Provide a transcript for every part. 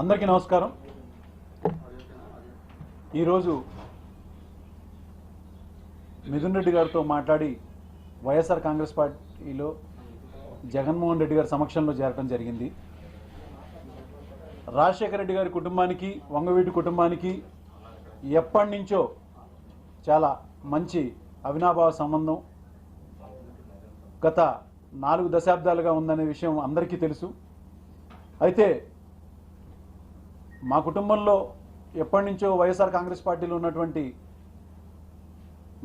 అందరికీ నమస్కారం. ఈరోజు మిథున్ రెడ్డి గారితో మాట్లాడి వైఎస్ఆర్ కాంగ్రెస్ పార్టీలో జగన్మోహన్ రెడ్డి గారి సమక్షంలో చేరటం జరిగింది. రాజశేఖర రెడ్డి గారి కుటుంబానికి వంగవీటి కుటుంబానికి ఎప్పటి నుంచో చాలా మంచి అవినాభావ సంబంధం గత నాలుగు దశాబ్దాలుగా ఉందనే విషయం అందరికీ తెలుసు. అయితే మా కుటుంబంలో ఎప్పటి నుంచో వైఎస్ఆర్ కాంగ్రెస్ పార్టీలో ఉన్నటువంటి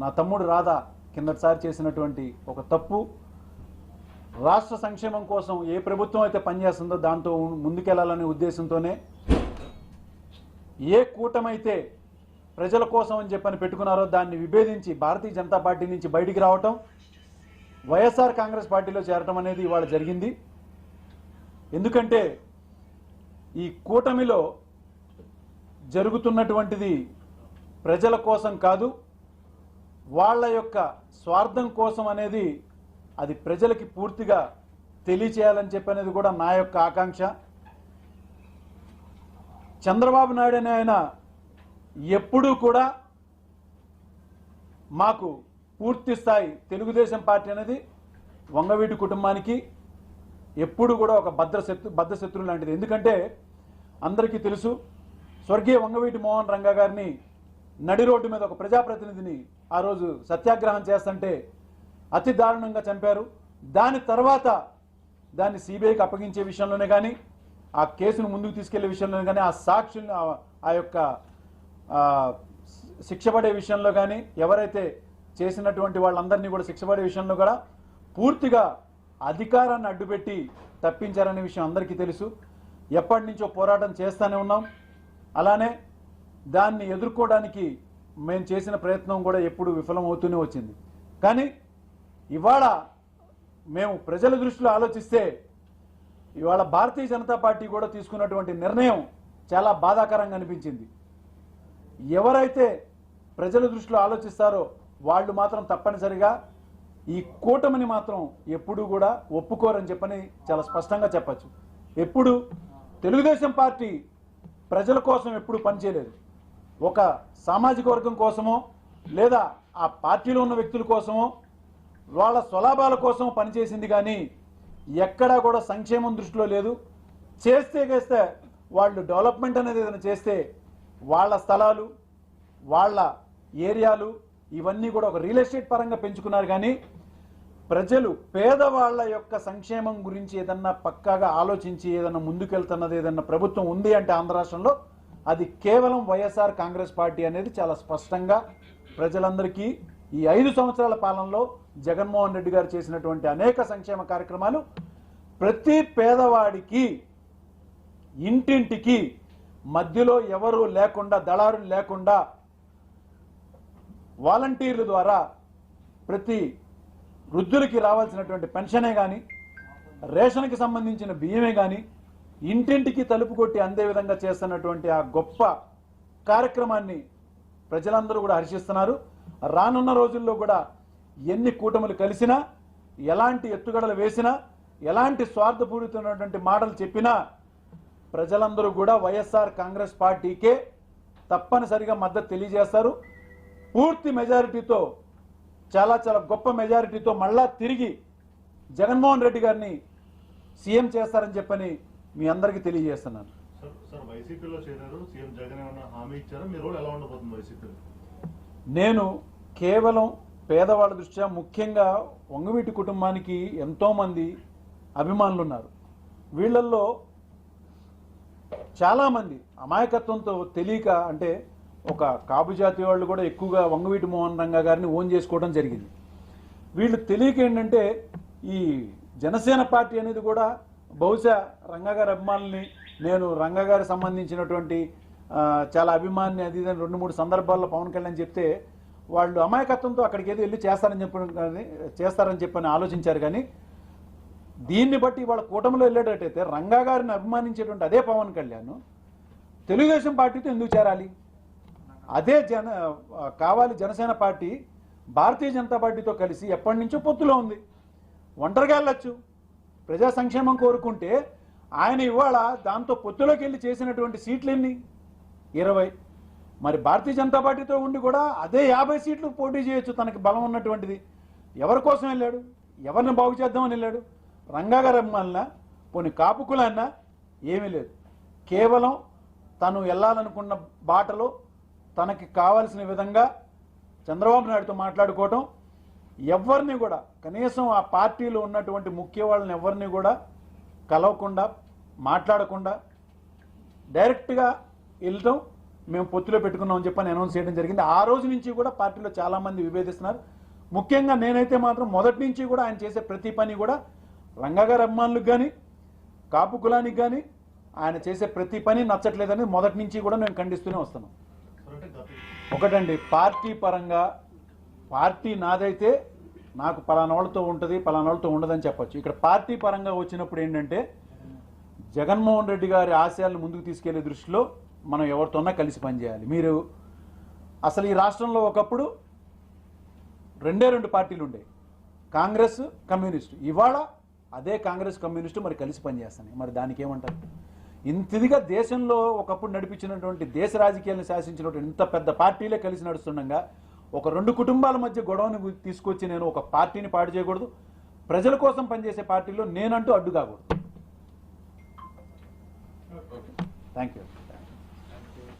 నా తమ్ముడు రాధా కిందటిసారి చేసినటువంటి ఒక తప్పు. రాష్ట్ర సంక్షేమం కోసం ఏ ప్రభుత్వం అయితే పనిచేస్తుందో దాంతో ముందుకెళ్ళాలనే ఉద్దేశంతోనే ఏ కూటమైతే ప్రజల కోసం అని చెప్పని పెట్టుకున్నారో దాన్ని విభేదించి భారతీయ జనతా పార్టీ నుంచి బయటికి రావటం వైఎస్ఆర్ కాంగ్రెస్ పార్టీలో చేరటం అనేది ఇవాళ జరిగింది. ఎందుకంటే ఈ కూటమిలో జరుగుతున్నటువంటిది ప్రజల కోసం కాదు వాళ్ళ యొక్క స్వార్థం కోసం అనేది అది ప్రజలకి పూర్తిగా తెలియచేయాలని చెప్పి అనేది కూడా నా యొక్క ఆకాంక్ష. చంద్రబాబు నాయుడు అనే ఆయన ఎప్పుడూ కూడా మాకు పూర్తి స్థాయి తెలుగుదేశం పార్టీ అనేది వంగవీటి కుటుంబానికి ఎప్పుడు కూడా ఒక భద్రశత్రు శత్రు లాంటిది. ఎందుకంటే అందరికీ తెలుసు స్వర్గీయ వంగవీటి మోహన్ రంగ గారిని నడి రోడ్డు మీద ఒక ప్రజాప్రతినిధిని ఆ రోజు సత్యాగ్రహం చేస్తుంటే అతి దారుణంగా చంపారు. దాని తర్వాత దాన్ని సిబిఐకి అప్పగించే విషయంలోనే కానీ ఆ కేసును ముందుకు తీసుకెళ్ళే విషయంలోనే కానీ ఆ సాక్షుల్ని ఆ- యొక్క శిక్షపడే శిక్ష పడే విషయంలో కానీ ఎవరైతే చేసినటువంటి వాళ్ళందరినీ కూడా శిక్ష పడే విషయంలో కూడా పూర్తిగా అధికారాన్ని అడ్డుపెట్టి తప్పించారనే విషయం అందరికీ తెలుసు. ఎప్పటి నుంచో పోరాటం చేస్తూనే ఉన్నాం. అలానే దాన్ని ఎదుర్కోవడానికి మేము చేసిన ప్రయత్నం కూడా ఎప్పుడు విఫలమవుతూనే వచ్చింది. కానీ ఇవాళ మేము ప్రజల దృష్టిలో ఆలోచిస్తే ఇవాళ భారతీయ జనతా పార్టీ కూడా తీసుకున్నటువంటి నిర్ణయం చాలా బాధాకరంగా అనిపించింది. ఎవరైతే ప్రజల దృష్టిలో ఆలోచిస్తారో వాళ్ళు మాత్రం తప్పనిసరిగా ఈ కూటమిని మాత్రం ఎప్పుడూ కూడా ఒప్పుకోరని చెప్పని చాలా స్పష్టంగా చెప్పచ్చు. ఎప్పుడు తెలుగుదేశం పార్టీ ప్రజల కోసం ఎప్పుడు పనిచేయలేదు ఒక సామాజిక వర్గం కోసమో లేదా ఆ పార్టీలో ఉన్న వ్యక్తుల కోసమో వాళ్ళ స్వలాభాల కోసం పనిచేసింది కానీ ఎక్కడా కూడా సంక్షేమం దృష్టిలో లేదు. చేస్తే చేస్తే వాళ్ళు డెవలప్మెంట్ అనేది ఏదైనా చేస్తే వాళ్ళ స్థలాలు వాళ్ళ ఏరియాలు ఇవన్నీ కూడా ఒక రియల్ ఎస్టేట్ పరంగా పెంచుకున్నారు కానీ ప్రజలు పేదవాళ్ళ యొక్క సంక్షేమం గురించి ఏదన్నా పక్కాగా ఆలోచించి ఏదన్నా ముందుకెళ్తున్నది ఏదన్నా ప్రభుత్వం ఉంది అంటే ఆంధ్ర రాష్ట్రంలో అది కేవలం వైఎస్ఆర్ కాంగ్రెస్ పార్టీ అనేది చాలా స్పష్టంగా ప్రజలందరికీ ఈ ఐదు సంవత్సరాల పాలనలో జగన్మోహన్ రెడ్డి గారు చేసినటువంటి అనేక సంక్షేమ కార్యక్రమాలు ప్రతి పేదవాడికి ఇంటింటికి మధ్యలో ఎవరు లేకుండా దళారులు లేకుండా వాలంటీర్ల ద్వారా ప్రతి వృద్ధులకి రావాల్సినటువంటి పెన్షనే కానీ రేషన్కి సంబంధించిన బియ్యమే కానీ ఇంటింటికి తలుపు కొట్టి అందే విధంగా చేస్తున్నటువంటి ఆ గొప్ప కార్యక్రమాన్ని ప్రజలందరూ కూడా హర్షిస్తున్నారు. రానున్న రోజుల్లో కూడా ఎన్ని కూటములు కలిసినా ఎలాంటి ఎత్తుగడలు వేసినా ఎలాంటి స్వార్థపూరితమైనటువంటి మాటలు చెప్పినా ప్రజలందరూ కూడా వైఎస్ఆర్ కాంగ్రెస్ పార్టీకే తప్పనిసరిగా మద్దతు తెలియజేస్తారు. పూర్తి మెజారిటీతో చాలా చాలా గొప్ప మెజారిటీతో మళ్ళా తిరిగి జగన్మోహన్ రెడ్డి గారిని సీఎం చేస్తారని చెప్పని మీ అందరికీ తెలియజేస్తున్నాను. నేను కేవలం పేదవాళ్ళ దృష్ట్యా ముఖ్యంగా వంగవీటి కుటుంబానికి ఎంతోమంది అభిమానులు ఉన్నారు వీళ్ళల్లో చాలామంది అమాయకత్వంతో తెలియక అంటే ఒక కాపు జాతి వాళ్ళు కూడా ఎక్కువగా వంగవీటి మోహన్ రంగా గారిని ఓన్ చేసుకోవడం జరిగింది. వీళ్ళు తెలియక ఏంటంటే ఈ జనసేన పార్టీ అనేది కూడా బహుశా రంగగారి అభిమానుల్ని నేను రంగగారికి సంబంధించినటువంటి చాలా అభిమాని అది ఇది అని రెండు మూడు సందర్భాల్లో పవన్ కళ్యాణ్ చెప్తే వాళ్ళు అమాయకత్వంతో అక్కడికి ఏదో వెళ్ళి చేస్తారని చెప్పడం కానీ చేస్తారని చెప్పని ఆలోచించారు కానీ దీన్ని బట్టి వాళ్ళ కూటమిలో వెళ్ళేటట్టయితే రంగా గారిని అభిమానించేటువంటి అదే పవన్ కళ్యాణ్ తెలుగుదేశం పార్టీతో ఎందుకు చేరాలి? అదే జన కావాలి జనసేన పార్టీ భారతీయ జనతా పార్టీతో కలిసి ఎప్పటి నుంచో పొత్తులో ఉంది. ఒంటరిగా వెళ్ళచ్చు. ప్రజా సంక్షేమం కోరుకుంటే ఆయన ఇవాళ దాంతో పొత్తులోకి వెళ్ళి చేసినటువంటి సీట్లు ఎన్ని ఇరవై. మరి భారతీయ జనతా పార్టీతో ఉండి కూడా అదే యాభై సీట్లు పోటీ చేయొచ్చు తనకి బలం ఉన్నటువంటిది. ఎవరి కోసం వెళ్ళాడు? ఎవరిని బాగు చేద్దామని వెళ్ళాడు? రంగాగారు అమ్మాలన్నా పోనీ ఏమీ లేదు. కేవలం తను వెళ్ళాలనుకున్న బాటలో తనకి కావాల్సిన విధంగా చంద్రబాబు నాయుడుతో మాట్లాడుకోవటం ఎవరిని కూడా కనీసం ఆ పార్టీలో ఉన్నటువంటి ముఖ్య వాళ్ళని ఎవరిని కూడా కలవకుండా మాట్లాడకుండా డైరెక్ట్గా వెళ్ళటం మేము పొత్తులో పెట్టుకున్నామని చెప్పని అనౌన్స్ చేయడం జరిగింది. ఆ రోజు నుంచి కూడా పార్టీలో చాలామంది విభేదిస్తున్నారు. ముఖ్యంగా నేనైతే మాత్రం మొదటి నుంచి కూడా ఆయన చేసే ప్రతి పని కూడా రంగగారి అభిమానులకు కానీ కాపు కులానికి కానీ ఆయన చేసే ప్రతి పని నచ్చట్లేదని మొదటి నుంచి కూడా నేను ఖండిస్తూనే వస్తున్నాను ఒకటండి పార్టీ పరంగా పార్టీ నాదైతే నాకు పలానా వాళ్ళతో ఉంటుంది పలానా వాళ్ళతో ఉండదని చెప్పచ్చు. ఇక్కడ పార్టీ పరంగా వచ్చినప్పుడు ఏంటంటే జగన్మోహన్ రెడ్డి గారి ఆశయాలను ముందుకు తీసుకెళ్ళే దృష్టిలో మనం ఎవరితోన్నా కలిసి పనిచేయాలి. మీరు అసలు ఈ రాష్ట్రంలో ఒకప్పుడు రెండే రెండు పార్టీలు ఉండేవి కాంగ్రెస్ కమ్యూనిస్టు. ఇవాళ అదే కాంగ్రెస్ కమ్యూనిస్టు మరి కలిసి పనిచేస్తున్నాయి. మరి దానికి ఏమంటారు? ఇంతదిగా దేశంలో ఒకప్పుడు నడిపించినటువంటి దేశ రాజకీయాలను శాసించినటువంటి ఇంత పెద్ద పార్టీలే కలిసి నడుస్తుండగా ఒక రెండు కుటుంబాల మధ్య గొడవని తీసుకొచ్చి నేను ఒక పార్టీని పాడు చేయకూడదు. ప్రజల కోసం పనిచేసే పార్టీలో నేనంటూ అడ్డు కాకూడదు థ్యాంక్ యూ